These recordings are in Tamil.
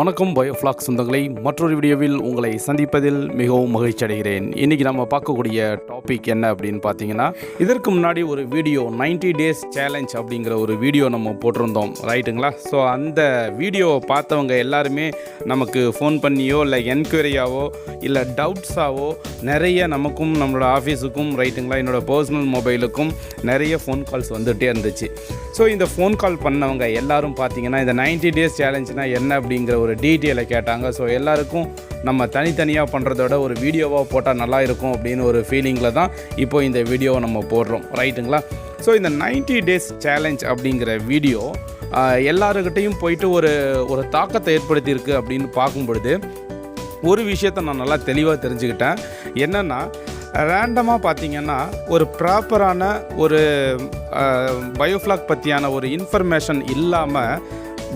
வணக்கம் பயோஃப்ளாக் சொந்தங்களை. மற்றொரு வீடியோவில் உங்களை சந்திப்பதில் மிகவும் மகிழ்ச்சி அடைகிறேன். இன்றைக்கி நம்ம பார்க்கக்கூடிய டாபிக் என்ன அப்படின்னு பார்த்தீங்கன்னா இதற்கு முன்னாடி ஒரு வீடியோ 90 டேஸ் சேலஞ்ச் அப்படிங்கிற ஒரு வீடியோ நம்ம போட்டிருந்தோம். ரைட்டுங்களா ஸோ அந்த வீடியோவை பார்த்தவங்க எல்லாருமே நமக்கு ஃபோன் பண்ணியோ இல்லை என்கொயரியாவோ இல்லை டவுட்ஸாவோ நிறைய நமக்கும் நம்மளோட ஆஃபீஸுக்கும் ரைட்டுங்களா என்னோடய பர்சனல் மொபைலுக்கும் நிறைய ஃபோன் கால்ஸ் வந்துகிட்டே இருந்துச்சு. ஸோ இந்த ஃபோன் கால் பண்ணவங்க எல்லாரும் பார்த்தீங்கன்னா இந்த 90 டேஸ் சேலஞ்சுனா என்ன அப்படிங்கிற ஒரு டீட்டெயிலை கேட்டாங்க. ஸோ எல்லாருக்கும் நம்ம தனித்தனியாக பண்ணுறதோட ஒரு வீடியோவாக போட்டால் நல்லா இருக்கும் அப்படின்னு ஒரு ஃபீலிங்கில் தான் இப்போ இந்த வீடியோவை நம்ம போடுறோம். ரைட்டுங்களா ஸோ இந்த 90 டேஸ் சேலஞ்ச் அப்படிங்கிற வீடியோ எல்லாருக்கிட்டையும் போயிட்டு ஒரு ஒரு தாக்கத்தை ஏற்படுத்தியிருக்கு அப்படின்னு பார்க்கும் பொழுது ஒரு விஷயத்தை நான் நல்லா தெளிவாக தெரிஞ்சுக்கிட்டேன். என்னென்னா ரேண்டமாக பார்த்தீங்கன்னா ஒரு ப்ராப்பரான ஒரு பயோஃப்ளாக் பற்றியான ஒரு இன்ஃபர்மேஷன் இல்லாமல்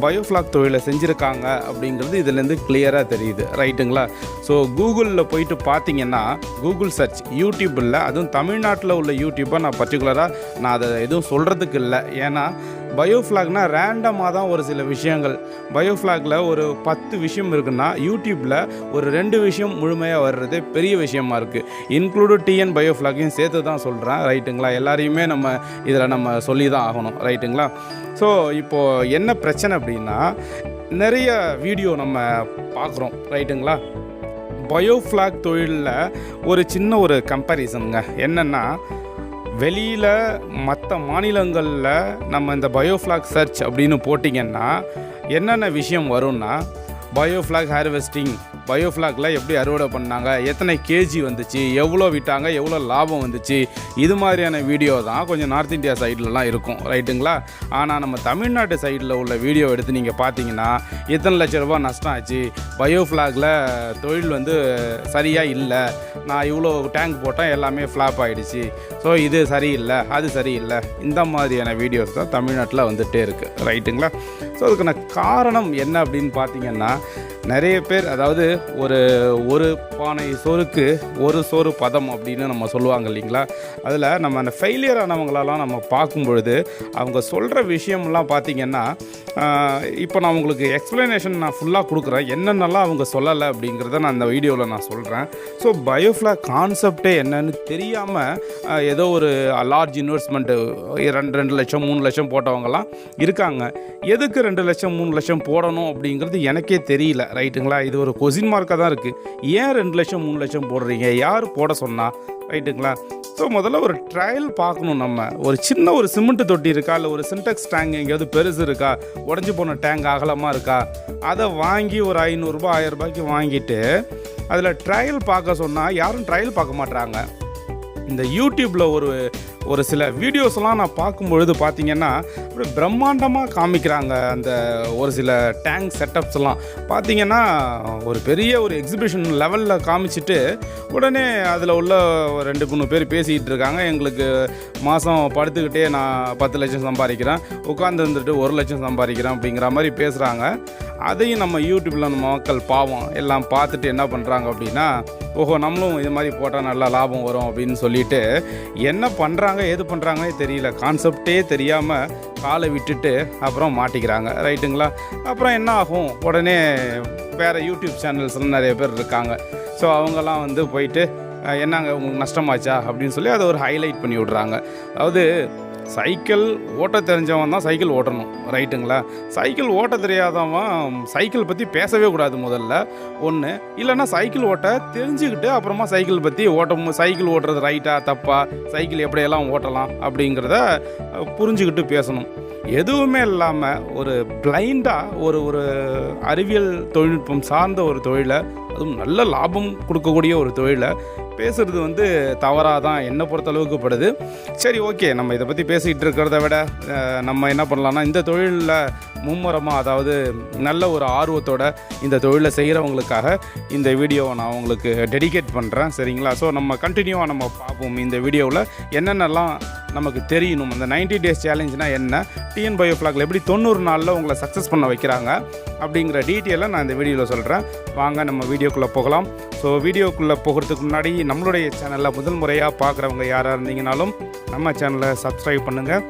பயோஃப்ளாக் தொழிலை செஞ்சுருக்காங்க அப்படிங்கிறது இதுலேருந்து கிளியராக தெரியுது. ரைட்டுங்களா ஸோ கூகுளில் போயிட்டு பார்த்தீங்கன்னா கூகுள் சர்ச் யூடியூப்பில் அதுவும் தமிழ்நாட்டில் உள்ள யூடியூப்பை நான் பர்டிகுலராக நான் அதை எதுவும் சொல்கிறதுக்கு இல்லை. ஏன்னா பயோஃப்ளாக்னா ரேண்டமாக தான் ஒரு சில விஷயங்கள். பயோஃப்ளாகில் ஒரு பத்து விஷயம் இருக்குன்னா யூடியூப்பில் ஒரு ரெண்டு விஷயம் முழுமையாக வர்றது பெரிய விஷயமா இருக்குது இன்க்ளூடு டிஎன் பயோஃப்ளாகையும் சேர்த்து தான் சொல்கிறேன் ரைட்டுங்களா எல்லாரையுமே நம்ம இதில் நம்ம சொல்லி தான் ஆகணும். ரைட்டுங்களா ஸோ இப்போது என்ன பிரச்சனை அப்படின்னா நிறைய வீடியோ நம்ம பார்க்குறோம். ரைட்டுங்களா பயோஃப்ளாக் தொழிலில் ஒரு சின்ன ஒரு கம்பேரிசனுங்க என்னென்னா வெளியில் மற்ற மாநிலங்களில் நம்ம இந்த பயோஃப்ளாக் சர்ச் அப்படின்னு போட்டிங்கன்னா என்னென்ன விஷயம் வரும்னா பயோஃப்ளாக் ஹார்வெஸ்டிங் பயோஃப்ளாக்ல எப்படி அறுவடை பண்ணாங்க எத்தனை கேஜி வந்துச்சு எவ்வளோ விட்டாங்க எவ்வளோ லாபம் வந்துச்சு இது மாதிரியான வீடியோ தான் கொஞ்சம் நார்த் இந்தியா சைட்லலாம் இருக்கும் ரைட்டுங்களா? ஆனால் நம்ம தமிழ்நாட்டு சைடில் உள்ள வீடியோ எடுத்து நீங்கள் பார்த்தீங்கன்னா எத்தனை லட்ச ரூபா நஷ்டம் ஆச்சு. பயோஃப்ளாகில் தொழில் வந்து சரியாக இல்லை. நான் இவ்வளோ டேங்க் போட்டேன் எல்லாமே ஃப்ளாப் ஆகிடுச்சு ஸோ இது சரியில்லை அது சரியில்லை. இந்த மாதிரியான வீடியோஸ் தான் தமிழ்நாட்டில் வந்துகிட்டே இருக்குது ரைட்டுங்களா? ஸோ அதுக்கான காரணம் என்ன அப்படின்னு பார்த்தீங்கன்னா நிறைய பேர் அதாவது ஒரு ஒரு பானை சோறுக்கு ஒரு சோறு பதம் அப்படின்னு நம்ம சொல்லுவாங்க இல்லைங்களா? அதில் நம்ம அந்த ஃபெயிலியர் ஆனவங்களெல்லாம் நம்ம பார்க்கும் பொழுது அவங்க சொல்கிற விஷயம்லாம் பார்த்திங்கன்னா இப்போ நான் உங்களுக்கு எக்ஸ்ப்ளனேஷன் நான் ஃபுல்லாக கொடுக்குறேன். என்னென்னலாம் அவங்க சொல்லலை அப்படிங்கிறத நான் அந்த வீடியோவில் நான் சொல்கிறேன் ஸோ பயோஃப்ளாக் கான்செப்டே என்னன்னு தெரியாமல் ஏதோ ஒரு லார்ஜ் இன்வெஸ்ட்மெண்ட்டு ரெண்டு ரெண்டு லட்சம் மூணு லட்சம் போட்டவங்கலாம் இருக்காங்க. எதுக்கு ரெண்டு லட்சம் மூணு லட்சம் போடணும் அப்படிங்கிறது எனக்கே தெரியல. ரைட்டுங்களா? இது ஒரு கொஸ்டின் மார்க்காக தான் இருக்குது ஏன் ரெண்டு லட்சம் மூணு லட்சம் போடுறீங்க? யார் போட சொன்னால் ரைட்டுங்களா? ஸோ முதல்ல ஒரு ட்ரையல் பார்க்கணும் நம்ம. ஒரு சின்ன ஒரு சிமெண்ட் தொட்டி இருக்கா? இல்லை ஒரு சின்டெக்ஸ் டேங்க் எங்கேயாவது பெருசு இருக்கா? உடஞ்சி போன டேங்க் அகலமாக இருக்கா? அதை வாங்கி ஒரு ஐநூறுரூபா ஆயிரம் ரூபாய்க்கு வாங்கிட்டு அதில் ட்ரையல் பார்க்க சொன்னால் யாரும் ட்ரையல் பார்க்க மாட்றாங்க. இந்த யூடியூப்பில் ஒரு ஒரு சில வீடியோஸ்லாம் நான் பார்க்கும்பொழுது பார்த்தீங்கன்னா அப்படியே பிரம்மாண்டமாக காமிக்கிறாங்க அந்த ஒரு சில டேங்க் செட்டப்ஸ்லாம் பார்த்தீங்கன்னா ஒரு பெரிய ஒரு எக்ஸிபிஷன் லெவலில் காமிச்சிட்டு உடனே அதில் உள்ள ரெண்டு மூணு பேர் பேசிக்கிட்டு இருக்காங்க. எங்களுக்கு மாதம் படுத்துக்கிட்டே நான் பத்து லட்சம் சம்பாதிக்கிறேன். உட்காந்து இருந்துட்டு ஒரு லட்சம் சம்பாதிக்கிறேன் அப்படிங்கிற மாதிரி பேசுகிறாங்க அதையும் நம்ம யூடியூப்பில் நம்ம மக்கள் பாவம் எல்லாம் பார்த்துட்டு என்ன பண்ணுறாங்க அப்படின்னா ஓஹோ நம்மளும் இது மாதிரி போட்டால் நல்லா லாபம் வரும் அப்படின்னு சொல்லிட்டு என்ன பண்ணுறாங்க ஏது பண்ணுறாங்கன்னே தெரியல. கான்செப்டே தெரியாமல் காலை விட்டுட்டு அப்புறம் மாட்டிக்கிறாங்க. ரைட்டுங்களா? அப்புறம் என்ன ஆகும்? உடனே வேறு யூடியூப் சேனல்ஸ்லாம் நிறைய பேர் இருக்காங்க. ஸோ அவங்கெல்லாம் வந்து போயிட்டு என்னங்க உங்களுக்கு நஷ்டமாச்சா? அப்படின்னு சொல்லி அதை ஒரு ஹைலைட் பண்ணி விட்றாங்க. அதாவது சைக்கிள் ஓட்ட தெரிஞ்சவன் தான் சைக்கிள் ஓட்டணும் ரைட்டுங்களா? சைக்கிள் ஓட்ட தெரியாதவன் சைக்கிள் பற்றி பேசவே கூடாது முதல்ல. ஒன்று இல்லைன்னா சைக்கிள் ஓட்ட தெரிஞ்சுக்கிட்டு அப்புறமா சைக்கிள் பற்றி ஓட்டம் சைக்கிள் ஓட்டுறது ரைட்டா தப்பா சைக்கிள் எப்படியெல்லாம் ஓட்டலாம் அப்படிங்கிறத புரிஞ்சுக்கிட்டு பேசணும். எதுவுமே இல்லாமல் ஒரு பிளைண்டாக ஒரு ஒரு அறிவியல் தொழில்நுட்பம் சார்ந்த ஒரு தொழிலை அதுவும் நல்ல லாபம் கொடுக்கக்கூடிய ஒரு தொழிலை பேசுகிறது வந்து தவறாக தான் என்னை பொறுத்தளவுக்கு படுது. சரி ஓகே நம்ம இதை பற்றி பேசிக்கிட்டு இருக்கிறத விட நம்ம என்ன பண்ணலாம்னா இந்த தொழிலில் மும்முரமாக அதாவது நல்ல ஒரு ஆர்வத்தோட இந்த தொழிலை செய்கிறவங்களுக்காக இந்த வீடியோவை நான் உங்களுக்கு டெடிகேட் பண்ணுறேன் சரிங்களா? ஸோ நம்ம கண்டினியூவாக நம்ம பார்ப்போம் இந்த வீடியோவில் என்னென்னலாம் நமக்கு தெரியணும். அந்த 90 டேஸ் சேலஞ்சுனா என்ன? டிஎன் பயோஃப்ளாக்ல எப்படி தொண்ணூறு நாளில் உங்களை சக்ஸஸ் பண்ண வைக்கிறாங்க? அப்படிங்கிற டீட்டெயிலை நான் இந்த வீடியோவில் சொல்கிறேன் வாங்க நம்ம வீடியோக்குள்ளே போகலாம். ஸோ வீடியோக்குள்ளே போகிறதுக்கு முன்னாடி நம்மளுடைய சேனலில் முதல் முறையாக பார்க்குறவங்க யாராக இருந்தீங்கனாலும் நம்ம சேனலை சப்ஸ்கிரைப் பண்ணுங்கள்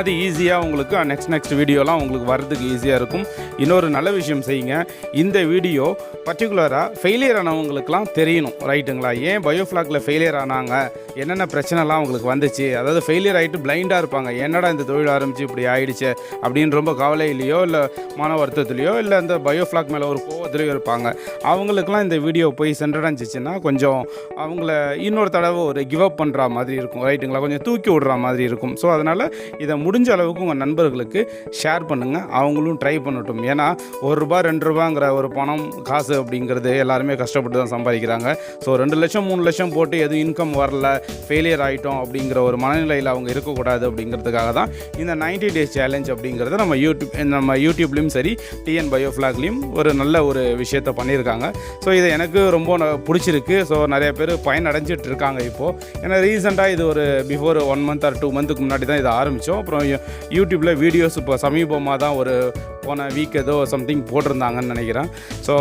அது ஈஸியாக உங்களுக்கு நெக்ஸ்ட் நெக்ஸ்ட் வீடியோலாம் உங்களுக்கு வர்றதுக்கு ஈஸியாக இருக்கும். இன்னொரு நல்ல விஷயம் செய்யுங்க. இந்த வீடியோ பர்டிகுலராக ஃபெயிலியர் ஆனவங்களுக்குலாம் தெரியணும் ரைட்டுங்களா ஏன் பயோஃப்ளாக்ல ஃபெயிலியர் ஆனாங்க? என்னென்ன பிரச்சனைலாம் அவங்களுக்கு வந்துச்சு? அதாவது ஃபெயிலியர் ஆகிட்டு பிளைண்டாக இருப்பாங்க. என்னடா இந்த தொழில் ஆரம்பிச்சு இப்படி ஆயிடுச்சு? அப்படின்னு ரொம்ப கவலையிலையோ இல்லை மன வருத்தத்துலையோ இல்லை இந்த பயோஃப்ளாக் மேலே ஒரு கோவத்துலையோ இருப்பாங்க. அவங்களுக்குலாம் இந்த வீடியோ போய் சென்றடைஞ்சிச்சுன்னா கொஞ்சம் அவங்கள இன்னொரு தடவை ஒரு கிவ் அப் பண்ணுற மாதிரி இருக்கும் ரைட்டுங்களா கொஞ்சம் தூக்கி விடுற மாதிரி இருக்கும். ஸோ அதனால் இதை முடிஞ்ச அளவுக்கு உங்கள் நண்பர்களுக்கு ஷேர் பண்ணுங்கள் அவங்களும் ட்ரை பண்ணட்டும். ஏன்னா ஒரு ரூபா ரெண்டு ரூபாங்கிற ஒரு பணம் காசு அப்படிங்கிறது எல்லாருமே கஷ்டப்பட்டு தான் சம்பாதிக்கிறாங்க. ஸோ ரெண்டு லட்சம் மூணு லட்சம் போட்டு எதுவும் இன்கம் வரல ஃபெயிலியர் ஆகிட்டோம் அப்படிங்கிற ஒரு மனநிலையில் அவங்க இருக்கக்கூடாது அப்படிங்கிறதுக்காக தான் இந்த 90 டேஸ் சேலஞ்ச் அப்படிங்கிறத நம்ம யூடியூப் நம்ம யூடியூப்லேயும் சரி டிஎன் பயோஃப்ளாக்லேயும் ஒரு நல்ல ஒரு விஷயத்த பண்ணியிருக்காங்க. ஸோ இது எனக்கு ரொம்ப ந- பிடிச்சிருக்கு. ஸோ நிறைய பேர் பயனடைஞ்சிட்டு இருக்காங்க இப்போது ஏன்னா ரீசெண்டாக இது ஒரு before one month or two மந்த்துக்கு முன்னாடி தான் இதை ஆரம்பித்தோம் அப்புறம் யூ- யூடியூப்பில் வீடியோஸ் இப்போ சமீபமாக தான் ஒரு போன வீக் ஏதோ சம்திங் போட்டிருந்தாங்கன்னு நினைக்கிறேன். ஸோ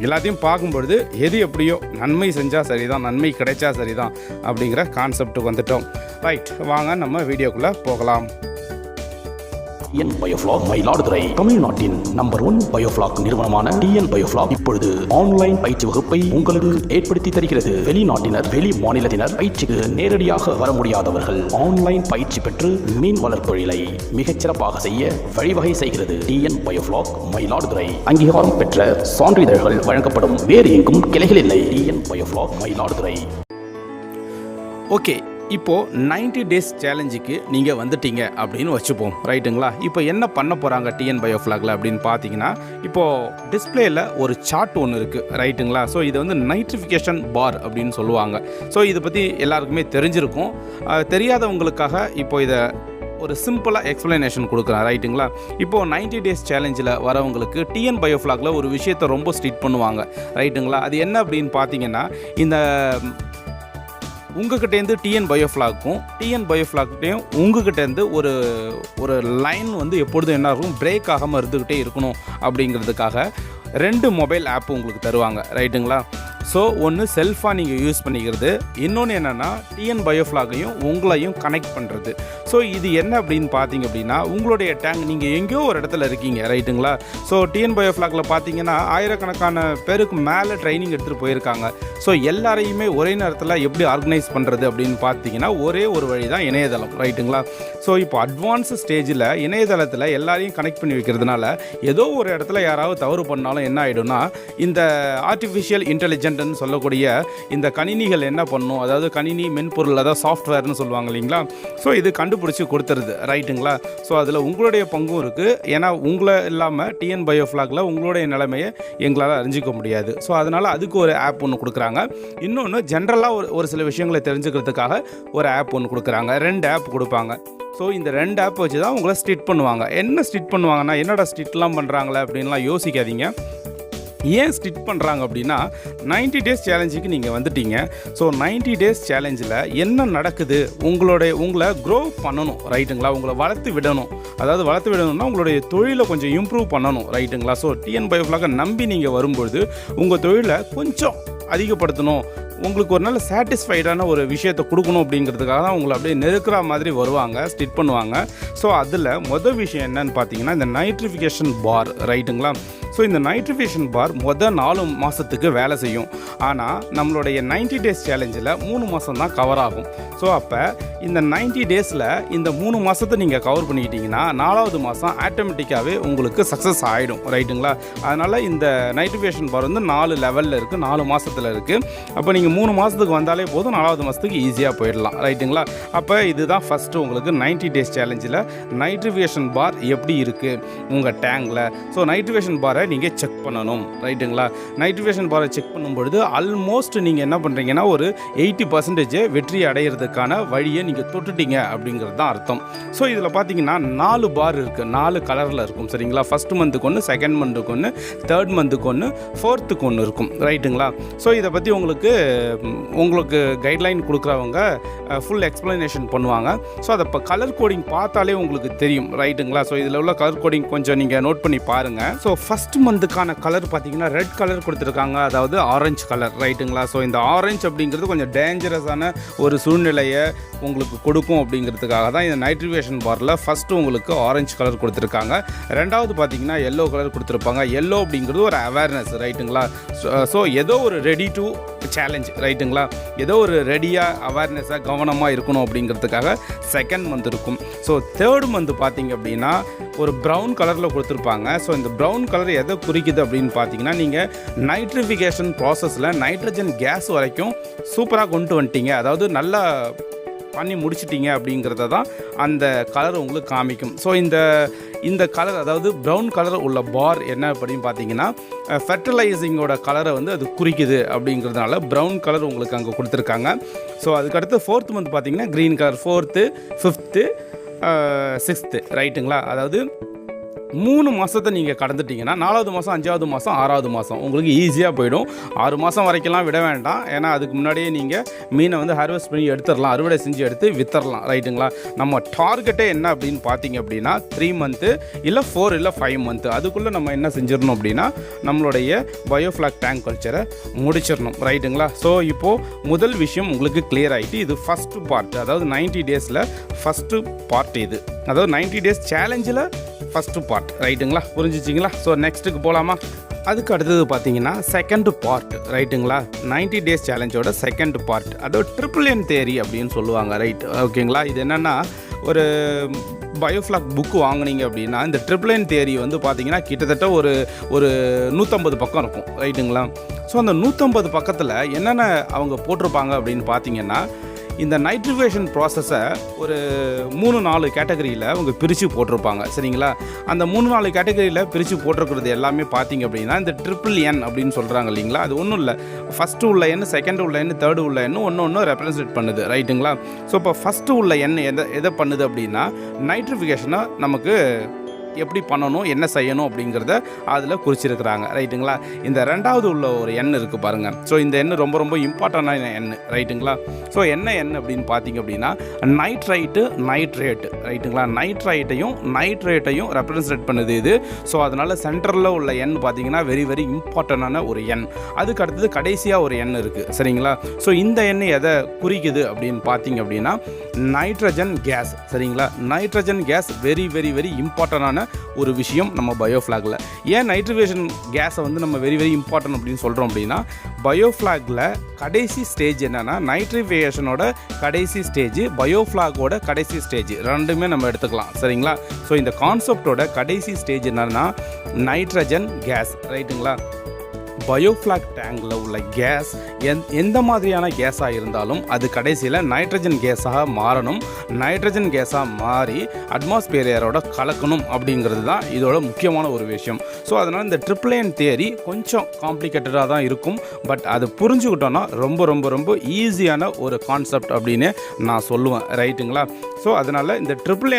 எல்லாத்தையும் பார்க்கும்பொழுது எது எப்படியோ நன்மை செஞ்சால் சரி தான் நன்மை கிடைச்சா சரி தான் அப்படிங்கிற கான்செப்ட்டுக்கு வந்துட்டோம். ரைட் வாங்க நம்ம வீடியோக்குள்ளே போகலாம். டிஎன் பயோஃப்ளாக் மயிலாடுதுறை தமிழ்நாட்டின் நம்பர் ஒன் பயோஃப்ளாக் நிறுவனமான டிஎன் பயோஃப்ளாக் இப்பொழுது ஆன்லைன் பயிற்சி வகுப்பை உங்களுக்கு ஏற்படுத்தி தருகிறது. வெளிநாட்டினர் வெளி மாநிலத்தினர் பயிற்சிக்கு நேரடியாக வர முடியாதவர்கள் ஆன்லைன் பயிற்சி பெற்று மீன் வளர்ப்பொழிலை மிகச்சிறப்பாக செய்ய வழிவகை செய்கிறது. டிஎன் பயோஃப்ளாக் மயிலாடுதுறை அங்கீகாரம் பெற்ற சான்றிதழ்கள் வழங்கப்படும். வேறு எங்கும் கிளைகள் இல்லை. டிஎன் பயோஃப்ளாக் மயிலாடுதுறை ஓகே இப்போது 90 டேஸ் சேலஞ்சுக்கு நீங்கள் வந்துட்டீங்க அப்படின்னு வச்சுப்போம் ரைட்டுங்களா இப்போ என்ன பண்ண போகிறாங்க டிஎன் பயோ பயோஃப்ளாகில் அப்படின்னு பார்த்தீங்கன்னா இப்போது டிஸ்பிளேயில் ஒரு சார்ட் ஒன்று இருக்குது ரைட்டுங்களா ஸோ இது வந்து நைட்ரிஃபிகேஷன் பார் அப்படின்னு சொல்லுவாங்க. ஸோ இதை பற்றி எல்லாருக்குமே தெரிஞ்சிருக்கும். தெரியாதவங்களுக்காக இப்போ இதை ஒரு சிம்பிளாக எக்ஸ்ப்ளனேஷன் கொடுக்குறேன் ரைட்டுங்களா இப்போது 90 டேஸ் சேலஞ்சில் வரவங்களுக்கு டிஎன் பயோஃப்ளாகில் ஒரு விஷயத்தை ரொம்ப ஸ்ட்ரிக்ட் பண்ணுவாங்க ரைட்டுங்களா அது என்ன அப்படின்னு பார்த்தீங்கன்னா இந்த உங்ககிட்டேருந்து டிஎன் பயோஃப்ளாக்கும் டிஎன் பயோஃப்ளாக்கிட்டையும் உங்ககிட்டேருந்து ஒரு ஒரு லைன் வந்து எப்பொழுதும் என்ன ஆகும் பிரேக் ஆகாமல் இருந்துக்கிட்டே இருக்கணும் அப்படிங்கிறதுக்காக ரெண்டு மொபைல் ஆப் உங்களுக்கு தருவாங்க. ரைட்டுங்களா ஸோ ஒன்று செல்ஃபாக நீங்கள் யூஸ் பண்ணிக்கிறது. இன்னொன்று என்னென்னா டிஎன் பயோஃப்ளாகையும் உங்களையும் கனெக்ட் பண்ணுறது ஸோ இது என்ன அப்படின்னு பார்த்தீங்க அப்படின்னா உங்களுடைய டேங்க் நீங்கள் எங்கேயோ ஒரு இடத்துல இருக்கீங்க ரைட்டுங்களா ஸோ டிஎன் பயோஃப்ளாகில் பார்த்தீங்கன்னா ஆயிரக்கணக்கான பேருக்கு மேலே ட்ரைனிங் எடுத்துகிட்டு போயிருக்காங்க. ஸோ எல்லாரையுமே ஒரே நேரத்தில் எப்படி ஆர்கனைஸ் பண்ணுறது அப்படின்னு பார்த்தீங்கன்னா ஒரே ஒரு வழி தான் இணையதளம் ரைட்டுங்களா ஸோ இப்போ அட்வான்ஸ் ஸ்டேஜில் இணையதளத்தில் எல்லாரையும் கனெக்ட் பண்ணி வைக்கிறதுனால ஏதோ ஒரு இடத்துல யாராவது தவறு பண்ணாலும் என்ன ஆகிடும்னா இந்த ஆர்டிஃபிஷியல் இன்டெலிஜென்ஸ் இன்டெலிஜென்ட்னு சொல்லக்கூடிய இந்த கணினிகள் என்ன பண்ணும்? அதாவது கணினி மென்பொருள் அதாவது சாஃப்ட்வேர்னு சொல்லுவாங்க இல்லைங்களா? ஸோ இது கண்டுபிடிச்சி கொடுத்துருது ரைட்டுங்களா ஸோ அதில் உங்களுடைய பங்கும் இருக்குது ஏன்னா உங்களை இல்லாமல் டிஎன் பயோஃப்ளாகில் உங்களுடைய நிலைமையை எங்களால் அறிஞ்சிக்க முடியாது. ஸோ அதனால் அதுக்கு ஒரு ஆப் ஒன்று கொடுக்குறாங்க. இன்னொன்று ஜென்ரலாக ஒரு ஒரு சில விஷயங்களை தெரிஞ்சுக்கிறதுக்காக ஒரு ஆப் ஒன்று கொடுக்குறாங்க. ரெண்டு ஆப் கொடுப்பாங்க. ஸோ இந்த ரெண்டு ஆப் வச்சு தான் உங்களை ஸ்டிட் பண்ணுவாங்க. என்ன ஸ்டிட் பண்ணுவாங்கன்னா என்னடா ஸ்டிட்லாம் பண்ணுறாங்களே அப்படின்லாம் யோசிக்காதீங்க. ஏன் ஸ்டிட் பண்ணுறாங்க அப்படின்னா 90 டேஸ் சேலஞ்சுக்கு நீங்கள் வந்துட்டீங்க. ஸோ 90 டேஸ் சேலஞ்சில் என்ன நடக்குது? உங்களுடைய உங்களை க்ரோ பண்ணணும் ரைட்டுங்களா உங்களை வளர்த்து விடணும். அதாவது வளர்த்து விடணும்னா உங்களுடைய தொழிலை கொஞ்சம் இம்ப்ரூவ் பண்ணணும் ரைட்டுங்களா ஸோ டிஎன் பயோஃப்ளாக நம்பி நீங்கள் வரும்பொழுது உங்கள் தொழிலை கொஞ்சம் அதிகப்படுத்தணும். உங்களுக்கு ஒரு நல்ல சாட்டிஸ்ஃபைடான ஒரு விஷயத்தை கொடுக்கணும் அப்படிங்கிறதுக்காக தான் உங்களை அப்படியே நெருக்கிற மாதிரி வருவாங்க ஸ்டிட் பண்ணுவாங்க. ஸோ அதில் மொதல் விஷயம் என்னன்னு பார்த்தீங்கன்னா இந்த நைட்ரிஃபிகேஷன் பார் ரைட்டுங்களா ஸோ இந்த நைட்ரிஃபிகேஷன் பார் மொதல் நாலு மாதத்துக்கு வேலை செய்யும். ஆனால் நம்மளுடைய 90 டேஸ் சேலஞ்சில் மூணு மாதம் தான் கவர் ஆகும். ஸோ அப்போ இந்த 90 டேஸில் இந்த மூணு மாதத்தை நீங்கள் கவர் பண்ணிக்கிட்டீங்கன்னா நாலாவது மாதம் ஆட்டோமேட்டிக்காகவே உங்களுக்கு சக்ஸஸ் ஆகிடும் ரைட்டுங்களா அதனால் இந்த நைட்ரிஃபிகேஷன் பார் வந்து நாலு லெவலில் இருக்குது நாலு மாதத்தில் இருக்குது அப்போ நீங்கள் மூணு மாதத்துக்கு வந்தாலே போதும் நாலாவது மாதத்துக்கு ஈஸியாக போயிடலாம். ரைட்டுங்களா அப்போ இதுதான் ஃபஸ்ட்டு உங்களுக்கு 90 டேஸ் சேலஞ்சில் நைட்ரிஃபிகேஷன் பார் எப்படி இருக்குது உங்கள் டேங்கில் ஸோ நைட்ரிஃபிகேஷன் பாரை நீங்கள் செக் பண்ணணும். ரைட்டுங்களா நைட்ரிஃபிகேஷன் பாரை செக் பண்ணும்பொழுது ஆல்மோஸ்ட் நீங்கள் என்ன பண்ணுறீங்கன்னா ஒரு எயிட்டி பர்சன்டேஜ் வெற்றி அடையிறதுக்கான வழியை நீங்கள் தொட்டுட்டீங்க அப்படிங்கிறது தான் அர்த்தம். ஸோ இதில் பார்த்தீங்கன்னா நாலு பார் இருக்குது நாலு கலரில் இருக்கும். சரிங்களா? ஃபஸ்ட் மந்த்துக்கு ஒன்று செகண்ட் மந்த்துக்கு ஒன்று தேர்ட் மந்த்துக்கு ஒன்று ஃபோர்த்துக்கு ஒன்று இருக்கும். ரைட்டுங்களா ஸோ இதை பற்றி உங்களுக்கு உங்களுக்கு கைட்லைன் கொடுக்குறவங்க ஃபுல் எக்ஸ்ப்ளனேஷன் பண்ணுவாங்க. ஸோ அதை இப்போ கலர் கோடிங் பார்த்தாலே உங்களுக்கு தெரியும் ரைட்டுங்களா ஸோ இதில் உள்ள கலர் கோடிங் கொஞ்சம் நீங்கள் நோட் பண்ணி பாருங்கள் ஸோ ஃபஸ்ட் மந்த்துக்கான கலர் பார்த்தீங்கன்னா ரெட் கலர் கொடுத்துருக்காங்க. அதாவது ஆரஞ்சு கலர் ரைட்டுங்களா ஸோ இந்த ஆரஞ்சு அப்படிங்கிறது கொஞ்சம் டேஞ்சரஸான ஒரு சூழ்நிலையை உங்களுக்கு கொடுக்கும் அப்படிங்கிறதுக்காக தான் இந்த நைட்ரிவேஷன் பாரில் ஃபஸ்ட்டு உங்களுக்கு ஆரஞ்சு கலர் கொடுத்துருக்காங்க. ரெண்டாவது பார்த்தீங்கன்னா எல்லோ கலர் கொடுத்துருப்பாங்க. எல்லோ அப்படிங்கிறது ஒரு அவேர்னஸ் ரைட்டுங்களா ஸோ ஏதோ ஒரு ரெடி டு சேலஞ்ச் ரைட்டுங்களா ஏதோ ஒரு ரெடியாக அவேர்னஸாக கவனமாக இருக்கணும் அப்படிங்கிறதுக்காக செகண்ட் மந்த் இருக்கும். ஸோ தேர்ட் மந்த் பார்த்தீங்க அப்படின்னா ஒரு ப்ரௌன் கலரில் கொடுத்துருப்பாங்க. ஸோ இந்த ப்ரௌன் கலர் எதை குறிக்குது அப்படின்னு பார்த்தீங்கன்னா நீங்கள் நைட்ரிஃபிகேஷன் ப்ராசஸில் நைட்ரஜன் கேஸ் வரைக்கும் சூப்பராக கொண்டு வந்துட்டீங்க. அதாவது நல்லா பண்ணி முடிச்சிட்டிங்க அப்படிங்கிறத தான் அந்த கலர் உங்களுக்கு காமிக்கும். ஸோ இந்த இந்த கலர் அதாவது ப்ரௌன் கலர் உள்ள பார் என்ன அப்படின்னு பார்த்தீங்கன்னா ஃபெர்டிலைசிங்கோட கலரை வந்து அது குறிக்குது அப்படிங்கிறதுனால ப்ரௌன் கலர் உங்களுக்கு அங்கே கொடுத்துருக்காங்க. ஸோ அதுக்கடுத்து ஃபோர்த் மந்த் பார்த்தீங்கன்னா green colour fourth fifth sixth ரைட்டுங்களா அதாவது மூணு மாதத்தை நீங்கள் கடந்துட்டீங்கன்னா நாலாவது மாதம் அஞ்சாவது மாதம் ஆறாவது மாதம் உங்களுக்கு ஈஸியாக போயிடும். ஆறு மாதம் வரைக்கும்லாம் விட வேண்டாம். ஏன்னா அதுக்கு முன்னாடியே நீங்கள் மீனை வந்து ஹார்வெஸ்ட் பண்ணி எடுத்துடலாம். அறுவடை செஞ்சு எடுத்து வித்தரலாம் ரைட்டுங்களா நம்ம டார்கெட்டே என்ன அப்படின்னு பார்த்தீங்க அப்படின்னா த்ரீ மந்த்து இல்லை ஃபோர் இல்லை ஃபைவ் மந்த்து அதுக்குள்ளே நம்ம என்ன செஞ்சிடணும் அப்படின்னா நம்மளுடைய பயோஃப்ளாக் டேங்க் கல்ச்சரை முடிச்சிடணும். ரைட்டுங்களா ஸோ இப்போது முதல் விஷயம் உங்களுக்கு கிளியர் ஆகிட்டு இது ஃபஸ்ட்டு பார்ட் அதாவது 90 டேஸில் ஃபஸ்ட்டு பார்ட் இது. அதாவது 90 டேஸ் சேலஞ்சில் ஃபஸ்ட்டு பார்ட் ரைட்டுங்களா புரிஞ்சிச்சிங்களா? ஸோ நெக்ஸ்ட்டுக்கு போகலாமா அதுக்கு அடுத்தது பார்த்தீங்கன்னா செகண்ட் பார்ட் ரைட்டுங்களா 90 டேஸ் சேலஞ்சோட செகண்ட் பார்ட் அதாவது ட்ரிபிள் என் தேரி அப்படின்னு சொல்லுவாங்க ரைட் ஓகேங்களா இது என்னென்னா ஒரு பயோஃப்ளாக் புக்கு வாங்குனீங்க அப்படின்னா இந்த ட்ரிபிள் என் தேரி வந்து பார்த்தீங்கன்னா கிட்டத்தட்ட ஒரு ஒரு நூற்றம்பது பக்கம் இருக்கும் ரைட்டுங்களா ஸோ அந்த நூற்றம்பது பக்கத்தில் என்னென்ன அவங்க போட்டிருப்பாங்க அப்படின்னு பார்த்தீங்கன்னா இந்த நைட்ரிஃபிகேஷன் ப்ராசஸை ஒரு மூணு நாலு கேட்டகரியில் அவங்க பிரித்து போட்டிருப்பாங்க. சரிங்களா? அந்த மூணு நாலு கேட்டகரியில் பிரித்து போட்டிருக்கிறது எல்லாமே பார்த்தீங்க அப்படின்னா இந்த ட்ரிபிள் என் அப்படின்னு சொல்கிறாங்க இல்லைங்களா? அது ஒன்றும் இல்லை. ஃபஸ்ட்டு உள்ள எண் செகண்ட் உள்ள எண் தேர்டு உள்ள எண் ஒன்று ஒன்று ரெப்ரசன்ட் பண்ணுது. ரைட்டுங்களா ஸோ இப்போ ஃபஸ்ட்டு உள்ள எண் எதை எதை பண்ணுது அப்படின்னா நைட்ரிஃபிகேஷனை நமக்கு எப்படி பண்ணணும் என்ன செய்யணும் அப்படிங்கிறத அதில் குறிச்சிருக்கிறாங்க. ரைட்டுங்களா? இந்த ரெண்டாவது உள்ள ஒரு எண் இருக்குது பாருங்கள் ஸோ இந்த எண் ரொம்ப ரொம்ப இம்பார்ட்டண்டான எண். ரைட்டுங்களா? ஸோ என்ன எண் அப்படின்னு பார்த்தீங்க அப்படின்னா நைட்ரைட்டு நைட்ரேட்டு ரைட்டுங்களா? நைட்ரைட்டையும் நைட்ரேட்டையும் ரெப்ரசன்ட் பண்ணுது இது. ஸோ அதனால் சென்டரில் உள்ள எண் பார்த்தீங்கன்னா வெரி வெரி இம்பார்ட்டண்டான ஒரு எண். அதுக்கு அடுத்தது கடைசியாக ஒரு எண் இருக்குது சரிங்களா? ஸோ இந்த எண் எதை குறிக்குது அப்படின்னு பார்த்தீங்க அப்படின்னா நைட்ரஜன் கேஸ் சரிங்களா? Nitrogen gas very very very இம்பார்ட்டண்டான ஒரு விஷயம் நம்ம பயோஃப்ளாகில் ஏன் நைட்ரிவேஷன் கேஸை வந்து நம்ம வெரி வெரி இம்பார்ட்டன்ட் அப்படின்னு சொல்கிறோம் அப்படின்னா பயோஃப்ளாகில் கடைசி ஸ்டேஜ் என்னென்னா நைட்ரிஃபிகேஷனோட கடைசி ஸ்டேஜ் பயோஃப்ளாகோட கடைசி ஸ்டேஜ் ரெண்டுமே நம்ம எடுத்துக்கலாம். சரிங்களா? ஸோ இந்த கான்செப்டோட கடைசி ஸ்டேஜ் என்னென்னா நைட்ரஜன் கேஸ் ரைட்டுங்களா பயோஃப்ளாக் டேங்கில் உள்ள கேஸ் எந் எந்த மாதிரியான கேஸாக இருந்தாலும் அது கடைசியில் நைட்ரஜன் கேஸாக மாறணும். நைட்ரஜன் கேஸாக மாறி அட்மாஸ்பியரோட கலக்கணும் அப்படிங்கிறது தான் இதோட முக்கியமான ஒரு விஷயம். ஸோ அதனால் இந்த ட்ரிப்ளைன் தேரி கொஞ்சம் காம்ப்ளிகேட்டடாக தான் இருக்கும். பட் அது புரிஞ்சுக்கிட்டோன்னா ரொம்ப ரொம்ப ரொம்ப ஈஸியான ஒரு கான்செப்ட் அப்படின்னு நான் சொல்லுவேன். ரைட்டுங்களா? ஸோ அதனால் இந்த ட்ரிபிள்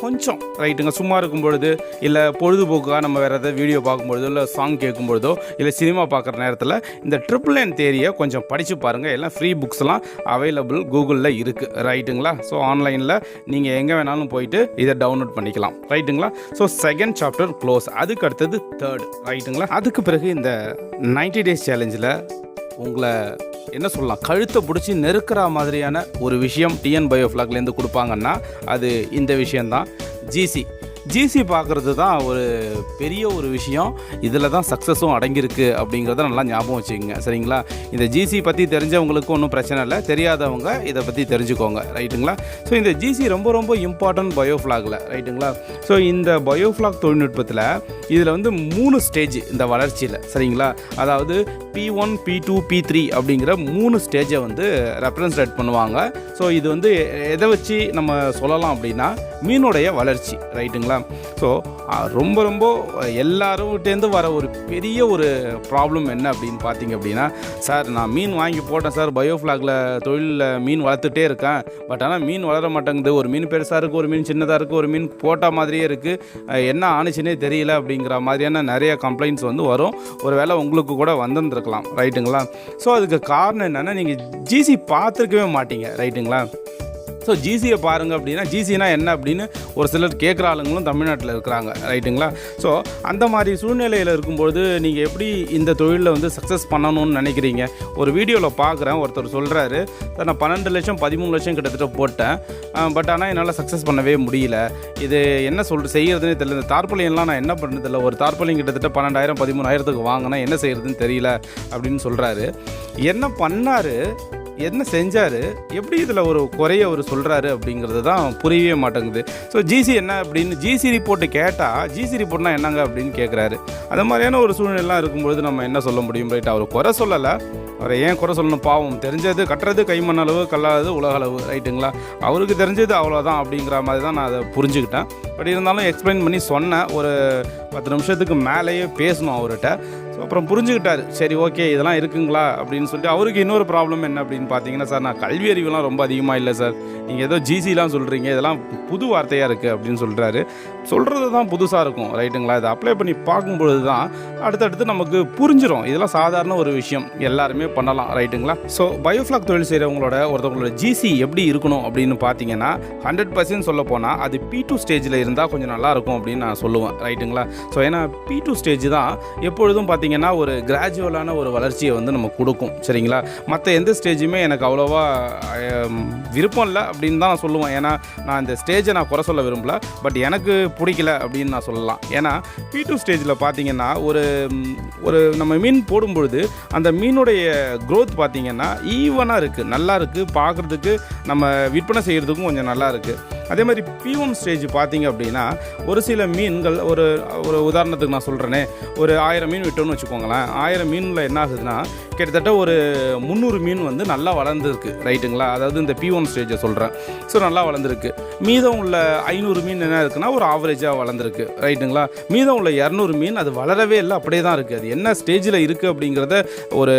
கொஞ்சம் ரைட்டுங்க. சும்மா இருக்கும் பொழுது இல்லை பொழுதுபோக்காக நம்ம வேறு எதாவது வீடியோ பார்க்கும்பொழுதோ இல்லை சாங் கேட்கும்பொழுதோ இல்லை சினிமா பார்க்குற நேரத்தில் இந்த ட்ரிபிள் என் தேரியை கொஞ்சம் படித்து பாருங்கள் எல்லாம் ஃப்ரீ புக்ஸ்லாம் அவைலபிள் கூகுளில் இருக்குது ரைட்டுங்களா ஸோ ஆன்லைனில் நீங்கள் எங்கே வேணாலும் போயிட்டு இதை டவுன்லோட் பண்ணிக்கலாம். ரைட்டுங்களா ஸோ செகண்ட் சாப்டர் க்ளோஸ் அதுக்கு அடுத்தது தேர்ட் ரைட்டுங்களா அதுக்கு பிறகு இந்த 90 டேஸ் சேலஞ்சில் உங்களை என்ன சொல்லலாம்? கழுத்தை பிடிச்சி நெருக்கிற மாதிரியான ஒரு விஷயம் டிஎன் பயோஃப்ளாக்லேருந்து கொடுப்பாங்கன்னா அது இந்த விஷயந்தான் ஜிசி ஜிசி பார்க்குறது தான் ஒரு பெரிய ஒரு விஷயம். இதில் தான் சக்ஸஸும் அடங்கியிருக்கு அப்படிங்கிறத நல்லா ஞாபகம் வச்சுக்கோங்க. சரிங்களா? இந்த ஜிசி பற்றி தெரிஞ்சவங்களுக்கும் ஒன்றும் பிரச்சனை இல்லை. தெரியாதவங்க இதை பற்றி தெரிஞ்சுக்கோங்க. ரைட்டுங்களா? ஸோ இந்த ஜிசி ரொம்ப ரொம்ப இம்பார்ட்டன்ட் பயோஃப்ளாகில் ரைட்டுங்களா? ஸோ இந்த பயோஃப்ளாக் தொழில்நுட்பத்தில் இதில் வந்து மூணு ஸ்டேஜ் இந்த வளர்ச்சியில். சரிங்களா? அதாவது P one P two P three அப்படிங்கிற மூணு ஸ்டேஜை வந்து ரெப்ரசன்ட் பண்ணுவாங்க. ஸோ இது வந்து எ- எதை வச்சு நம்ம சொல்லலாம் அப்படின்னா மீனுடைய வளர்ச்சி. ரைட்டுங்களா? ஸோ ரொம்ப ரொம்ப எல்லாருக்கிட்டேருந்து வர ஒரு பெரிய ஒரு ப்ராப்ளம் என்ன அப்படின்னு பார்த்தீங்க அப்படின்னா சார் நான் மீன் வாங்கி போட்டேன் சார். பயோஃப்ளாகில் தொழிலில் மீன் வளர்த்துட்டே இருக்கேன். பட் ஆனால் மீன் வளர மாட்டேங்குது. ஒரு மீன் பெருசாக இருக்குது ஒரு மீன் சின்னதாக இருக்குது ஒரு மீன் போட்ட மாதிரியே இருக்குது என்ன ஆணுச்சுன்னே தெரியல அப்படிங்கிற மாதிரியான நிறைய கம்ப்ளைண்ட்ஸ் வந்து வரும். ஒரு வேளை உங்களுக்கு கூட வந்திருந்துருக்கலாம். ரைட்டுங்களா ஸோ அதுக்கு காரணம் என்னென்னா நீங்கள் ஜிசி பார்த்துருக்கவே மாட்டீங்க. ரைட்டுங்களா ஸோ ஜிசியை பாருங்கள் அப்படின்னா ஜிசினா என்ன அப்படின்னு ஒரு சிலர் கேட்குற ஆளுங்களும் தமிழ்நாட்டில் இருக்கிறாங்க ரைட்டுங்களா? ஸோ அந்த மாதிரி சூழ்நிலையில் இருக்கும்பொழுது நீங்கள் எப்படி இந்த தொழிலில் வந்து சக்ஸஸ் பண்ணணும்னு நினைக்கிறீங்க? ஒரு வீடியோவில் பார்க்குறேன் ஒருத்தர் சொல்கிறாரு சார் நான் பன்னெண்டு லட்சம் பதிமூணு லட்சம் கிட்டத்தட்ட போட்டேன். பட் ஆனால் என்னால் சக்ஸஸ் பண்ணவே முடியல. இது என்ன சொல்கிற செய்கிறதுனே தெரியல. இந்த தார்பலியெல்லாம் நான் என்ன பண்ணுறது இல்லை ஒரு தார்பலியம் கிட்டத்தட்ட பன்னெண்டாயிரம் பதிமூணாயிரத்துக்கு வாங்கினா என்ன செய்கிறதுன்னு தெரியல அப்படின்னு சொல்கிறாரு என்ன பண்ணார்? என்ன செஞ்சார்? எப்படி இதில் ஒரு குறைய அவர் சொல்கிறாரு அப்படிங்கிறது தான் புரியவே மாட்டேங்குது. ஸோ ஜிசி என்ன அப்படின்னு ஜிசி ரிப்போர்ட்டு கேட்டால் ஜிசி ரிப்போர்ட்னா என்னங்க அப்படின்னு கேட்குறாரு அந்த மாதிரியான ஒரு சூழ்நிலைலாம் இருக்கும்பொழுது நம்ம என்ன சொல்ல முடியும்? ரைட் அவர் குறை சொல்லலை. அவரை ஏன் குறை சொல்லணும்? பாவம். தெரிஞ்சது கட்டுறது கைமண் அளவு கல்லாதது உலக அளவு ரைட்டுங்களா அவருக்கு தெரிஞ்சது அவ்வளோதான் அப்படிங்கிற மாதிரி தான் நான் அதை புரிஞ்சுக்கிட்டேன். பட் இருந்தாலும் எக்ஸ்பிளைன் பண்ணி சொன்னேன் ஒரு பத்து நிமிஷத்துக்கு மேலேயே பேசணும் அவர்கிட்ட. ஸோ அப்புறம் புரிஞ்சுக்கிட்டாரு. சரி ஓகே இதெல்லாம் இருக்குங்களா? அப்படின்னு சொல்லிட்டு அவருக்கு இன்னொரு ப்ராப்ளம் என்ன அப்படின்னு பார்த்தீங்கன்னா சார் நான் கல்வி அறிவுலாம் ரொம்ப அதிகமாக இல்லை சார். நீங்கள் ஏதோ ஜிசிலாம் சொல்கிறீங்க இதெல்லாம் புது வார்த்தையாக இருக்குது அப்படின்னு சொல்கிறாரு சொல்கிறது தான் புதுசாக இருக்கும் ரைட்டுங்களா? இதை அப்ளை பண்ணி பார்க்கும்பொழுது தான் அடுத்தடுத்து நமக்கு புரிஞ்சிடும் இதெல்லாம் சாதாரண ஒரு விஷயம் எல்லாருமே பண்ணலாம் ரைட்டுங்களா? ஸோ பயோஃப்ளாக் தொழில் செய்கிறவங்களோட ஒருத்தவங்களோட ஜிசி எப்படி இருக்கணும் அப்படின்னு பார்த்தீங்கன்னா ஹண்ட்ரட் பர்சன்ட் சொல்ல போனால் அது பி டூ ஸ்டேஜில் இருந்தால் கொஞ்சம் நல்லாயிருக்கும் அப்படின்னு நான் சொல்லுவேன் ரைட்டுங்களா? ஸோ ஏன்னா பி டூ ஸ்டேஜ் தான் எப்பொழுதும் பார்த்தீங்கன்னா ஒரு கிராஜுவலான ஒரு வளர்ச்சியை வந்து நம்ம கொடுக்கும். சரிங்களா? மற்ற எந்த ஸ்டேஜுமே எனக்கு அவ்வளோவா விருப்பம் இல்லை அப்படின்னு தான் நான் சொல்லுவேன். ஏன்னா நான் இந்த ஸ்டேஜை நான் குறை சொல்ல விரும்பல. பட் எனக்கு பிடிக்கல அப்படின்னு நான் சொல்லலாம். ஏன்னா பி டூ ஸ்டேஜில் பார்த்தீங்கன்னா ஒரு ஒரு நம்ம மீன் போடும்பொழுது அந்த மீனுடைய க்ரோத் பார்த்திங்கன்னா ஈவனாக இருக்குது நல்லா இருக்குது பார்க்குறதுக்கு நம்ம விற்பனை செய்கிறதுக்கும் கொஞ்சம் நல்லா இருக்குது அதே மாதிரி பிஎம் ஸ்டேஜ் பார்த்தீங்க அப்படின்னா ஒரு சில மீன்கள் ஒரு ஒரு உதாரணத்துக்கு நான் சொல்கிறேனே ஒரு ஆயிரம் மீன் விட்டோன்னு வச்சுக்கோங்களேன். ஆயிரம் மீனில் என்ன ஆகுதுன்னா கிட்டத்தட்ட ஒரு முந்நூறு மீன் வந்து நல்லா வளர்ந்துருக்கு. ரைட்டுங்களா? அதாவது இந்த பி ஒன் ஸ்டேஜை சொல்கிறேன் ஸோ நல்லா வளர்ந்துருக்கு. மீதம் உள்ள ஐநூறு மீன் என்ன இருக்குன்னா ஒரு ஆவரேஜாக வளர்ந்துருக்கு. ரைட்டுங்களா மீதம் உள்ள இரநூறு மீன் அது வளரவே இல்லை அப்படியே தான் இருக்குது அது என்ன ஸ்டேஜில் இருக்குது அப்படிங்கிறத ஒரு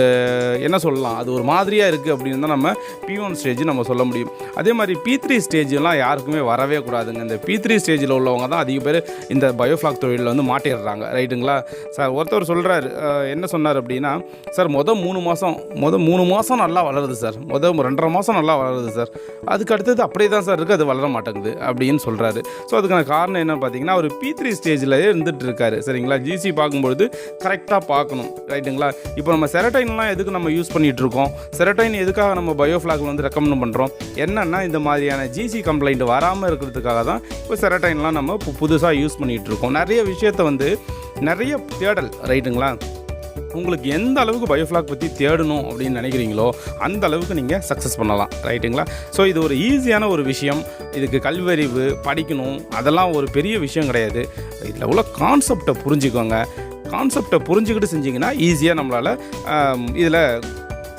என்ன சொல்லலாம் அது ஒரு மாதிரியாக இருக்குது அப்படின்னு தான் நம்ம பி ஒன் ஸ்டேஜ் நம்ம சொல்ல முடியும். அதே மாதிரி பி த்ரீ ஸ்டேஜ்லாம் யாருக்குமே வரவே கூடாதுங்க. இந்த பி த்ரீ ஸ்டேஜில் உள்ளவங்க தான் அதிக பேர் இந்த பயோஃப்ளாக் தொழிலில் வந்து மாட்டிடுறாங்க. ரைட்டுங்களா சார் ஒருத்தர் சொல்கிறார் என்ன சொன்னார் அப்படின்னா சார் மொதல் மூணு மாதம் மொதல் மூணு மாதம் நல்லா வளருது சார். மொதல் ரெண்டரை மாதம் நல்லா வளருது சார். அதுக்கு அடுத்தது அப்படியே தான் சார் இருக்குது அது வளர மாட்டேங்குது. அப்படின்னு சொல்கிறாரு ஸோ அதுக்கான காரணம் என்ன பார்த்தீங்கன்னா அவர் பி த்ரீ ஸ்டேஜில் இருந்துட்டு இருக்காரு சரிங்களா ஜிசி பார்க்கும்பொழுது கரெக்டாக பார்க்கணும். ரைட்டுங்களா இப்போ நம்ம செரட்டைன்லாம் எதுக்கு நம்ம யூஸ் பண்ணிகிட்டு இருக்கோம் செரட்டைன் எதுக்காக நம்ம பயோஃப்ளாக் வந்து ரெக்கமெண்ட் பண்ணுறோம் என்னன்னா இந்த மாதிரியான ஜிசி கம்ப்ளைண்ட் வராமல் இருக்கிறதுக்காக தான் இப்போ செரட்டைன்லாம் நம்ம புதுசாக யூஸ் பண்ணிகிட்டு இருக்கோம் நிறைய விஷயத்த வந்து நிறைய தேடல் ரைட்டுங்களா உங்களுக்கு எந்த அளவுக்கு பயோஃப்ளாக் பற்றி தேடணும் அப்படின்னு நினைக்கிறீங்களோ அந்த அளவுக்கு நீங்கள் சக்ஸஸ் பண்ணலாம். ரைட்டுங்களா ஸோ இது ஒரு ஈஸியான ஒரு விஷயம். இதுக்கு கல்வறிவு படிக்கணும் அதெல்லாம் ஒரு பெரிய விஷயம் கிடையாது. இதில் உள்ள கான்செப்டை புரிஞ்சுக்கோங்க. கான்செப்டை புரிஞ்சுக்கிட்டு செஞ்சிங்கன்னா ஈஸியாக நம்மளால் இதில்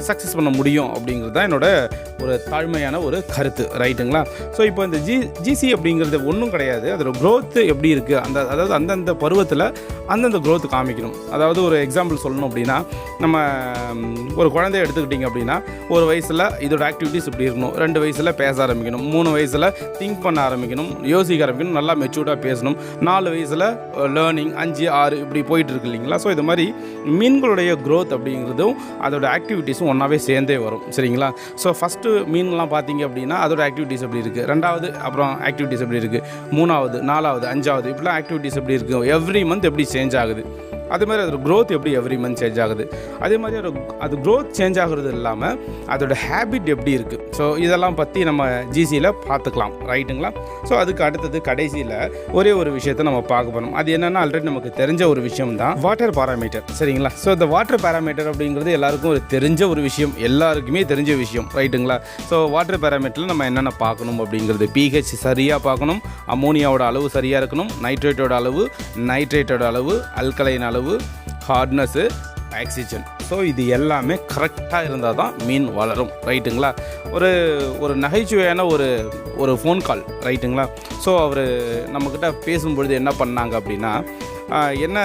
சக்ஸஸ் பண்ண முடியும் அப்படிங்கிறது தான் என்னோட ஒரு தாழ்மையான ஒரு கருத்து ரைட்டுங்களா ஸோ இப்போ இந்த ஜி ஜிசி அப்படிங்கிறது ஒன்றும் கிடையாது. அதோட க்ரோத்து எப்படி இருக்குது அந்த அதாவது அந்தந்த பருவத்தில் அந்தந்த growth காமிக்கணும். அதாவது ஒரு எக்ஸாம்பிள் சொல்லணும் அப்படின்னா நம்ம ஒரு குழந்தைய எடுத்துக்கிட்டிங்க அப்படின்னா ஒரு வயசில் இதோட ஆக்டிவிட்டீஸ் இப்படி இருக்கணும். ரெண்டு வயசில் பேச ஆரம்பிக்கணும். மூணு வயசில் திங்க் பண்ண ஆரம்பிக்கணும். யோசிக்க ஆரம்பிக்கணும். நல்லா மெச்சூர்டாக பேசணும். நாலு வயசில் லேர்னிங் அஞ்சு ஆறு இப்படி போயிட்டு இருக்கு இல்லைங்களா? ஸோ இது மாதிரி மீன்களுடைய க்ரோத் அப்படிங்கிறதும் அதோட ஆக்டிவிட்டீஸும் ஒன்றாவே சேர்ந்தே வரும் சரிங்களா? ஸோ ஃபஸ்ட்டு மீன்லாம் பார்த்தீங்க அப்படின்னா அதோட ஆக்டிவிட்டீஸ் எப்படி இருக்குது ரெண்டாவது அப்புறம் ஆக்டிவிட்டீஸ் எப்படி இருக்குது மூணாவது நாலாவது அஞ்சாவது இப்படிலாம் ஆக்டிவிட்டீஸ் எப்படி இருக்குது எவ்ரி மந்த் எப்படி சேஞ்ச் ஆகுது? அதே மாதிரி அதோட க்ரோத் எப்படி எவ்ரி மந்த் சேஞ்ச் ஆகுது? அதே மாதிரி ஒரு அது க்ரோத் சேஞ்ச் ஆகுறது இல்லாமல் அதோட ஹேபிட் எப்படி இருக்குது ஸோ இதெல்லாம் பற்றி நம்ம ஜிசியில் பார்த்துக்கலாம். ரைட்டுங்களா ஸோ அதுக்கு அடுத்தது கடைசியில் ஒரே ஒரு விஷயத்தை நம்ம பார்க்க போகிறோம் அது என்னென்னா ஆல்ரெடி நமக்கு தெரிஞ்ச ஒரு விஷயம் தான் வாட்டர் பாராமீட்டர் சரிங்களா? ஸோ இந்த வாட்டர் பாராமீட்டர் அப்படிங்கிறது எல்லாருக்கும் ஒரு தெரிஞ்ச ஒரு விஷயம். எல்லாருக்குமே தெரிஞ்ச விஷயம். ரைட்டுங்களா ஸோ வாட்டர் பாராமீட்டரில் நம்ம என்னென்ன பார்க்கணும் அப்படிங்கிறது? பிஹெச் சரியாக பார்க்கணும். அமோனியாவோட அளவு சரியாக இருக்கணும். நைட்ரேட்டோட அளவு நைட்ரேட்டோட அளவு அல்கலையின் அளவு ஹார்ட்னஸ்ஸு ஆக்சிஜன் ஸோ இது எல்லாமே கரெக்டாக இருந்தால் தான் மீன் வளரும். ரைட்டுங்களா ஒரு ஒரு நகைச்சுவையான ஒரு ஒரு ஃபோன் கால் ரைட்டுங்களா ஸோ அவர் நம்மக்கிட்ட பேசும்பொழுது என்ன பண்ணாங்க அப்படின்னா என்ன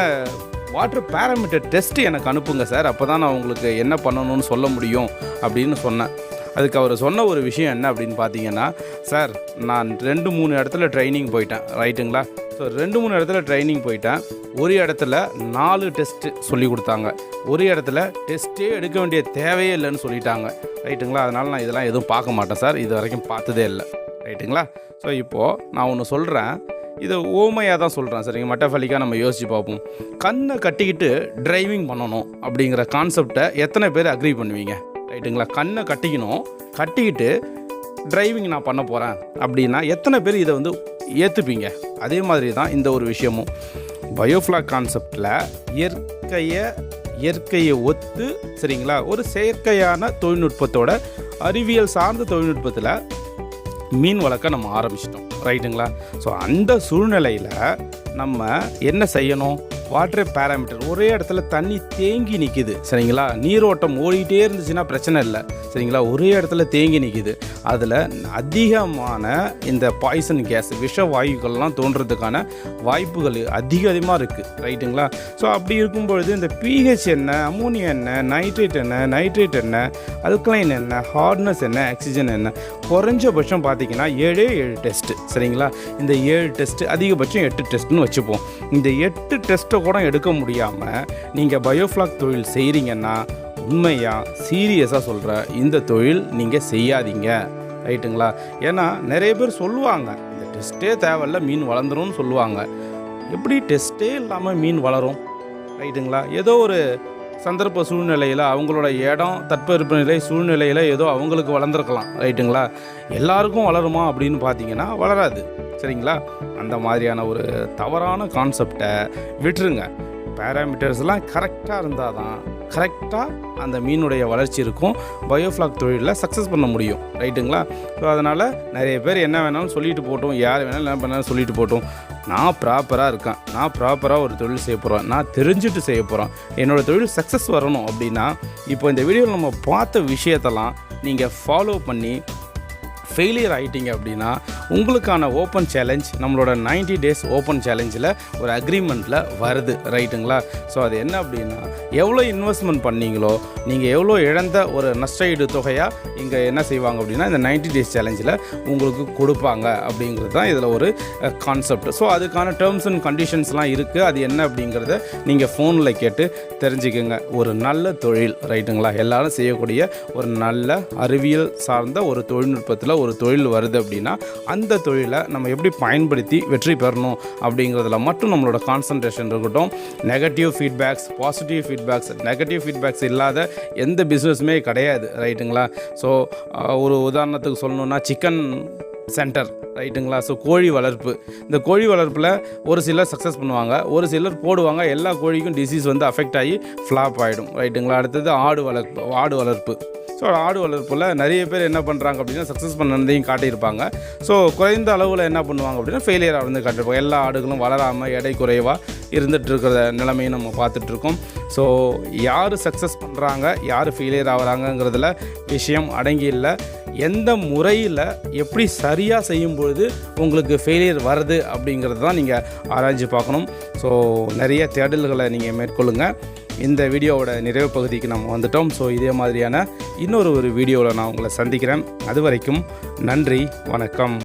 வாட்டர் பேராமீட்டர் டெஸ்ட்டு எனக்கு அனுப்புங்க சார். அப்போ தான் நான் உங்களுக்கு என்ன பண்ணணும்னு சொல்ல முடியும். அப்படின்னு சொன்னேன். அதுக்கு அவர் சொன்ன ஒரு விஷயம் என்ன அப்படின்னு பார்த்தீங்கன்னா சார் நான் ரெண்டு மூணு இடத்துல ட்ரைனிங் போயிட்டேன். ரைட்டுங்களா ஸோ ரெண்டு மூணு இடத்துல ட்ரைனிங் போயிட்டேன். ஒரு இடத்துல நாலு டெஸ்ட்டு சொல்லி கொடுத்தாங்க. ஒரு இடத்துல டெஸ்ட்டே எடுக்க வேண்டிய தேவையே இல்லைன்னு சொல்லிட்டாங்க. ரைட்டுங்களா அதனால் நான் இதெல்லாம் எதுவும் பார்க்க மாட்டேன் சார். இது வரைக்கும் பார்த்ததே இல்லை. ரைட்டுங்களா ஸோ இப்போது நான் ஒன்று சொல்கிறேன் இதை ஓமையாக தான் சொல்கிறேன் சரிங்க மெட்டஃபலிக்காக நம்ம யோசிச்சு பார்ப்போம். கண்ணை கட்டிக்கிட்டு டிரைவிங் பண்ணணும் அப்படிங்கிற கான்செப்டை எத்தனை பேர் அக்ரி பண்ணுவீங்க? ரைட்டுங்களா? கண்ணை கட்டிக்கணும். கட்டிக்கிட்டு டிரைவிங் நான் பண்ண போகிறேன் அப்படின்னா எத்தனை பேர் இதை வந்து ஏற்றுப்பீங்க அதே மாதிரி தான் இந்த ஒரு விஷயமும். பயோஃப்ளாக் கான்செப்டில் இயற்கையை இயற்கையை ஒத்து சரிங்களா? ஒரு செயற்கையான தொழில்நுட்பத்தோட அறிவியல் சார்ந்த தொழில்நுட்பத்தில் மீன் வளர்க்க நம்ம ஆரம்பிச்சிட்டோம். ரைட்டுங்களா? ஸோ அந்த சூழ்நிலையில் நம்ம என்ன செய்யணும்? வாட்டர் பேராமீட்டர் ஒரே இடத்துல தண்ணி தேங்கி நிற்கிது சரிங்களா? நீரோட்டம் ஓடிட்டே இருந்துச்சுன்னா பிரச்சனை இல்லை. சரிங்களா? ஒரே இடத்துல தேங்கி நிற்கிது அதில் அதிகமான இந்த பாய்சன் கேஸ் விஷ வாயுக்கள்லாம் தோன்றதுக்கான வாய்ப்புகள் அதிக அதிகமாக இருக்குது ரைட்டுங்களா ஸோ அப்படி இருக்கும் பொழுது இந்த பிஹெச் என்ன அமோனியா என்ன நைட்ரேட் என்ன நைட்ரேட் என்ன அல்கலைன் என்ன ஹார்ட்னஸ் என்ன ஆக்சிஜன் என்ன? குறைஞ்சபட்சம் பார்த்தீங்கன்னா ஏழே ஏழு டெஸ்ட்டு சரிங்களா? இந்த ஏழு டெஸ்ட்டு அதிகபட்சம் எட்டு டெஸ்ட்னு வச்சுப்போம். இந்த எட்டு டெஸ்ட்டை கூட எடுக்க முடியாமல் நீங்கள் பயோஃப்ளாக் தொழில் செய்கிறீங்கன்னா உண்மையாக சீரியஸாக சொல்கிற இந்த தொழில் நீங்கள் செய்யாதீங்க. ரைட்டுங்களா? ஏன்னா நிறைய பேர் சொல்லுவாங்க இந்த டெஸ்ட்டே தேவையில்ல மீன் வளர்ந்துரும்னு சொல்லுவாங்க. எப்படி டெஸ்ட்டே இல்லாமல் மீன் வளரும்? ரைட்டுங்களா? ஏதோ ஒரு சந்தர்ப்ப சூழ்நிலையில் அவங்களோட இடம் தட்பவெப்ப நிலை சூழ்நிலையில் ஏதோ அவங்களுக்கு வளர்ந்துருக்கலாம் ரைட்டுங்களா? எல்லாருக்கும் வளருமா அப்படின்னு பார்த்தீங்கன்னா வளராது. சரிங்களா? அந்த மாதிரியான ஒரு தவறான கான்செப்டை விட்டுருங்க. பேராமீட்டர்ஸ்லாம் கரெக்டாக இருந்தால் தான் கரெக்டாக அந்த மீனுடைய வளர்ச்சி இருக்கும் பயோஃப்ளாக் தொழிலில் சக்ஸஸ் பண்ண முடியும். ரைட்டுங்களா ஸோ அதனால் நிறைய பேர் என்ன வேணாலும் சொல்லிட்டு போட்டோம் யார் வேணாலும் என்ன பண்ணாலும் சொல்லிட்டு போட்டோம். நான் ப்ராப்பராக இருக்கேன். நான் ப்ராப்பராக ஒரு தொழில் செய்ய போகிறேன் நான் தெரிஞ்சுட்டு செய்ய போகிறேன் என்னோடய தொழில் சக்ஸஸ் வரணும் அப்படின்னா இப்போ இந்த வீடியோவில் நம்ம பார்த்த விஷயத்தெல்லாம் நீங்கள் ஃபாலோ பண்ணி ஃபெயிலியர் ஆகிட்டீங்க அப்படின்னா உங்களுக்கான ஓப்பன் சேலஞ்ச் நம்மளோட 90 டேஸ் ஓப்பன் சேலஞ்சில் ஒரு அக்ரிமெண்ட்டில் வருது ரைட்டுங்களா ஸோ அது என்ன அப்படின்னா எவ்வளோ இன்வெஸ்ட்மெண்ட் பண்ணீங்களோ நீங்கள் எவ்வளோ இழந்த ஒரு நஷ்ட ஈடு தொகையாக இங்கே என்ன செய்வாங்க அப்படின்னா இந்த 90 டேஸ் சேலஞ்சில் உங்களுக்கு கொடுப்பாங்க அப்படிங்கிறது தான் இதில் ஒரு கான்செப்ட் ஸோ அதுக்கான டேர்ம்ஸ் அண்ட் கண்டிஷன்ஸ்லாம் இருக்குது அது என்ன அப்படிங்கிறத நீங்கள் ஃபோனில் கேட்டு தெரிஞ்சுக்கோங்க. ஒரு நல்ல தொழில் ரைட்டுங்களா எல்லோரும் செய்யக்கூடிய ஒரு நல்ல அறிவியல் சார்ந்த ஒரு தொழில்நுட்பத்தில் ஒரு தொழில் வருது அப்படின்னா அந்த தொழிலை நம்ம எப்படி பயன்படுத்தி வெற்றி பெறணும் அப்படிங்கிறதுல மட்டும் நம்மளோட கான்சன்ட்ரேஷன் இருக்கட்டும். Negative feedbacks positive feedbacks negative feedbacks இல்லாத எந்த பிஸ்னஸுமே கிடையாது ரைட்டுங்களா ஸோ ஒரு உதாரணத்துக்கு சொல்லணுன்னா சிக்கன் சென்டர் ரைட்டுங்களா ஸோ கோழி வளர்ப்பு. இந்த கோழி வளர்ப்பில் ஒரு சிலர் சக்ஸஸ் பண்ணுவாங்க ஒரு சிலர் போடுவாங்க எல்லா கோழிக்கும் டிசீஸ் வந்து அஃபெக்ட் ஆகி ஃப்ளாப் ஆகிடும் ரைட்டுங்களா அடுத்தது ஆடு வளர்ப்பு ஆடு வளர்ப்பு. ஸோ ஆடு வளர்ப்பில் நிறைய பேர் என்ன பண்ணுறாங்க அப்படின்னா சக்ஸஸ் பண்ணதையும் காட்டியிருப்பாங்க. ஸோ குறைந்த அளவில் என்ன பண்ணுவாங்க அப்படின்னா ஃபெயிலியர் வந்து காட்டியிருப்பாங்க. எல்லா ஆடுகளும் வளராமல் எடை குறைவாக இருந்துகிட்ருக்கிற இருக்கிற நிலைமையை நம்ம பார்த்துட்ருக்கோம் ஸோ யார் சக்ஸஸ் பண்ணுறாங்க யார் ஃபெயிலியர் ஆகிறாங்கங்கிறதுல விஷயம் அடங்கி இல்லை. எந்த முறையில் எப்படி சரியாக செய்யும் பொழுது உங்களுக்கு ஃபெயிலியர் வருது அப்படிங்கிறது தான் நீங்கள் ஆராய்ச்சி பார்க்கணும். ஸோ நிறைய தேடல்களை நீங்கள் மேற்கொள்ளுங்கள் இந்த வீடியோவோட நிறைவு பகுதிக்கு நம்ம வந்துட்டோம். ஸோ இதே மாதிரியான இன்னொரு ஒரு வீடியோவில் நான் உங்களை சந்திக்கிறேன். அது வரைக்கும் நன்றி வணக்கம்.